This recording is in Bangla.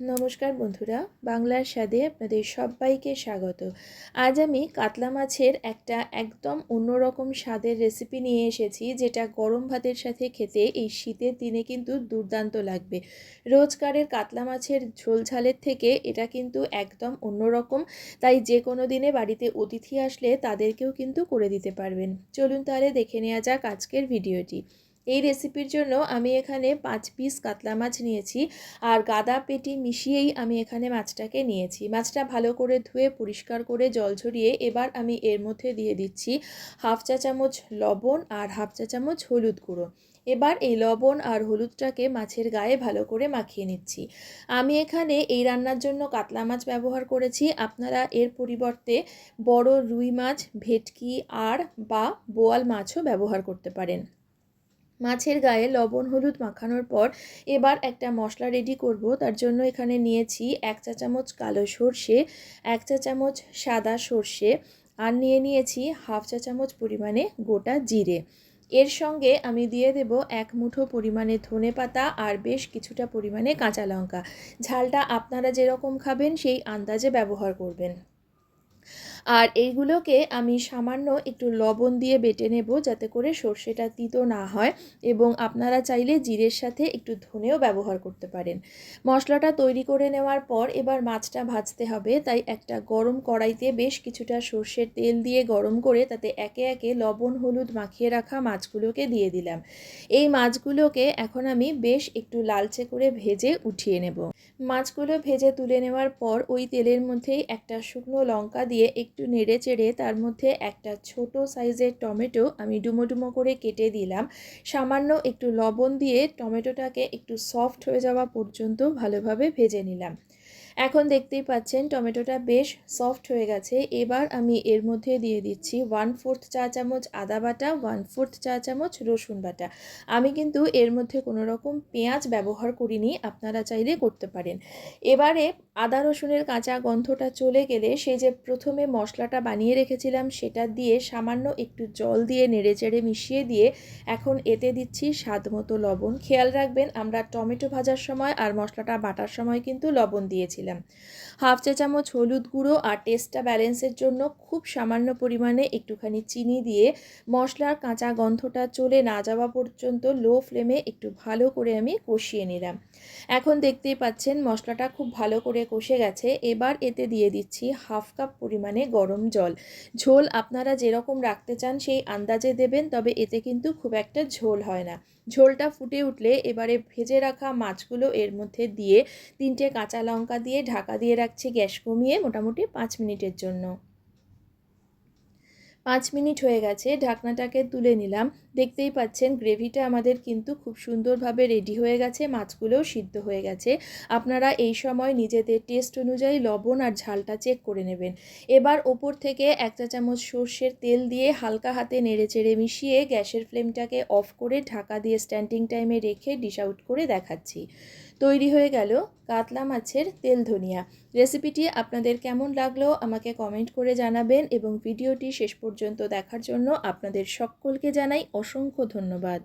নমস্কার বন্ধুরা, বাংলার স্বাদে আপনাদের সবাইকে স্বাগত। আজ আমি কাতলা মাছের একটা একদম অন্যরকম স্বাদের রেসিপি নিয়ে এসেছি, যেটা গরম ভাতের সাথে খেতে এই শীতের দিনে কিন্তু দুর্দান্ত লাগবে। রোজকারের কাতলা মাছের ঝোল ঝালের থেকে এটা কিন্তু একদম অন্যরকম, তাই যে কোনো দিনে বাড়িতে অতিথি আসলে তাদেরকেও কিন্তু করে দিতে পারবেন। চলুন তাহলে দেখে নেওয়া যাক আজকের ভিডিওটি এই রেসিপির জন্য আমি এখানে পাঁচ পিস কাতলা মাছ নিয়েছি। আর গাদা পেটি মিশিয়েই আমি এখানে মাছটাকে নিয়েছি। মাছটা ভালো করে ধুয়ে, পরিষ্কার করে জল ঝরিয়ে এবার আমি এর মধ্যে দিয়ে দিচ্ছি হাফ চা চামচ লবণ আর হাফ চা চামচ হলুদ গুঁড়ো। এবার এই লবণ আর হলুদটাকে মাছের গায়ে ভালো করে মাখিয়ে নিচ্ছি। আমি এখানে এই রান্নার জন্য কাতলা মাছ ব্যবহার করেছি। আপনারা এর পরিবর্তে বড় রুই মাছ, ভেটকি আর বা বোয়াল মাছও ব্যবহার করতে পারেন। মাছের গায়ে লবণ, হলুদ মাখানোর পর এবার একটা মশলা রেডি করব। তার জন্য এখানে নিয়েছি এক চা চামচ কালো সর্ষে, এক চা চামচ সাদা সর্ষে আর নিয়ে নিয়েছি হাফ চা চামচ পরিমাণে গোটা জিরে। এর সঙ্গে আমি দিয়ে দেব এক মুঠো পরিমাণে ধনে পাতা আর বেশ কিছুটা পরিমাণে কাঁচা লঙ্কা। ঝালটা আপনারা যেরকম খাবেন সেই আন্দাজে ব্যবহার করবেন। আর এইগুলোকে আমি সামান্য একটু লবণ দিয়ে বেটে নেব যাতে করে সর্ষেটা তিতো না হয় এবং আপনারা চাইলে জিরের সাথে একটু ধনেও ব্যবহার করতে পারেন। মশলাটা তৈরি করে নেওয়ার পর এবার মাছটা ভাজতে হবে, তাই একটা গরম কড়াইতে বেশ কিছুটা সর্ষের তেল দিয়ে গরম করে তাতে একে একে লবণ, হলুদ মাখিয়ে রাখা মাছগুলোকে দিয়ে দিলাম। এই মাছগুলোকে এখন আমি বেশ একটু লালচে করে ভেজে উঠিয়ে নেব। মাছগুলো ভেজে তুলে নেওয়ার পর ওই তেলের মধ্যেই একটা শুকনো লঙ্কা দিয়ে একটু নেড়ে চেড়ে তার মধ্যে একটা ছোট সাইজের টমেটো আমি ডুমো ডুমো করে কেটে দিলাম। সামান্য একটু লবণ দিয়ে টমেটোটাকে একটু সফট হয়ে যাওয়া পর্যন্ত ভালোভাবে ভেজে নিলাম। এখন দেখতেই পাচ্ছেন টমেটোটা বেশ সফট হয়ে গেছে। এবার আমি এর মধ্যে দিয়ে দিচ্ছি ওয়ান ফোর্থ চা চামচ আদা বাটা ওয়ান ফোর্থ চা চামচ রসুন বাটা। আমি কিন্তু এর মধ্যে কোনো রকম পেঁয়াজ ব্যবহার করিনি, আপনারা চাইলে করতে পারেন। এবারে আদা রসুনের কাঁচা গন্ধটা চলে গেলে সেই যে প্রথমে মশলাটা বানিয়ে রেখেছিলাম সেটা দিয়ে সামান্য একটু জল দিয়ে নেড়ে চেড়ে মিশিয়ে দিয়ে এখন এতে দিচ্ছি স্বাদ মতো লবণ। খেয়াল রাখবেন আমরা টমেটো ভাজার সময় আর মশলাটা বাটার সময় কিন্তু লবণ দিয়েছিলাম হাফ চা চামচ হলুদ গুঁড়ো আর টেস্টটা ব্যালেন্সের জন্য খুব সামান্য পরিমাণে একটুখানি চিনি দিয়ে মশলার কাঁচা গন্ধটা চলে না যাওয়া পর্যন্ত লো ফ্লেমে একটু ভালো করে আমি কষিয়ে নিলাম। এখন দেখতেই পাচ্ছেন মশলাটা খুব ভালো করে কষে গেছে। এবার এতে দিয়ে দিচ্ছি হাফ কাপ পরিমাণে গরম জল। ঝোল আপনারা যেরকম রাখতে চান সেই আন্দাজে দেবেন, তবে এতে কিন্তু খুব একটা ঝোল হয় না। ঝোলটা ফুটে উঠলে এবারে ভেজে রাখা মাছগুলো এর মধ্যে দিয়ে তিনটে কাঁচা লঙ্কা দিয়ে ঢাকা দিয়ে রাখছি গ্যাস কমিয়ে মোটামুটি পাঁচ মিনিটের জন্য। পাঁচ মিনিট হয়ে গেছে, ঢাকনাটাকে তুলে নিলাম। দেখতেই পাচ্ছেন, গ্রেভিটা আমাদের কিন্তু খুব সুন্দরভাবে রেডি হয়ে গেছে, মাছগুলোও সিদ্ধ হয়ে গেছে। আপনারা এই সময় নিজেদের টেস্ট অনুযায়ী লবণ আর ঝালটা চেক করে নেবেন। এবার ওপর থেকে এক চা চামচ সর্ষের তেল দিয়ে হালকা হাতে নেড়ে চেড়ে মিশিয়ে গ্যাসের ফ্লেমটাকে অফ করে ঢাকা দিয়ে স্ট্যান্ডিং টাইমে রেখে ডিশ আউট করে দেখাচ্ছি। তৈরি হয়ে গেল কাতলা মাছের তেল ধনিয়া। রেসিপিটি আপনাদের কেমন লাগল আমাকে কমেন্ট করে জানাবেন এবং ভিডিওটি শেষ পর্যন্ত দেখার জন্য আপনাদের সকলকে জানাই অসংখ্য ধন্যবাদ।